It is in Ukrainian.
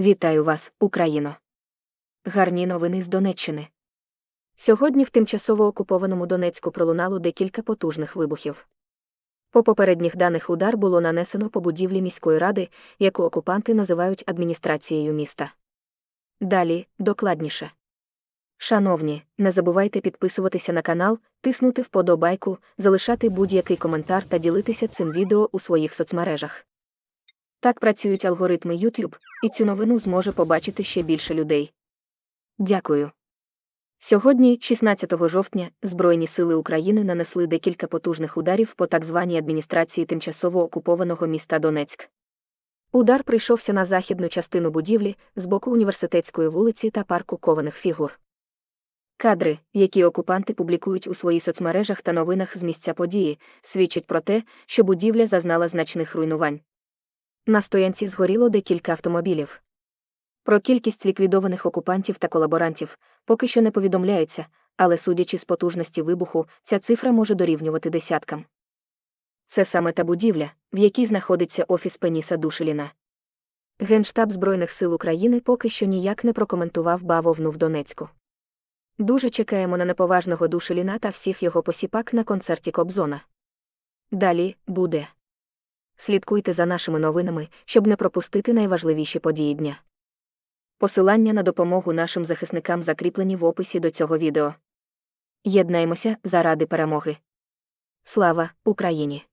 Вітаю вас, Україно. Гарні новини з Донеччини. Сьогодні в тимчасово окупованому Донецьку пролунало декілька потужних вибухів. По попередніх даних удар було нанесено по будівлі міської ради, яку окупанти називають адміністрацією міста. Далі докладніше. Шановні, не забувайте підписуватися на канал, тиснути вподобайку, залишати будь-який коментар та ділитися цим відео у своїх соцмережах. Так працюють алгоритми YouTube, і цю новину зможе побачити ще більше людей. Дякую. Сьогодні, 16 жовтня, Збройні сили України нанесли декілька потужних ударів по так званій адміністрації тимчасово окупованого міста Донецьк. Удар прийшовся на західну частину будівлі з боку університетської вулиці та парку кованих фігур. Кадри, які окупанти публікують у своїх соцмережах та новинах з місця події, свідчать про те, що будівля зазнала значних руйнувань. На стоянці згоріло декілька автомобілів. Про кількість ліквідованих окупантів та колаборантів поки що не повідомляється, але судячи з потужності вибуху, ця цифра може дорівнювати десяткам. Це саме та будівля, в якій знаходиться офіс Пеніса Душеліна. Генштаб Збройних сил України поки що ніяк не прокоментував бавовну в Донецьку. Дуже чекаємо на неповажного Душеліна та всіх його посіпак на концерті Кобзона. Далі буде. Слідкуйте за нашими новинами, щоб не пропустити найважливіші події дня. Посилання на допомогу нашим захисникам закріплені в описі до цього відео. Єднаймося заради перемоги. Слава Україні!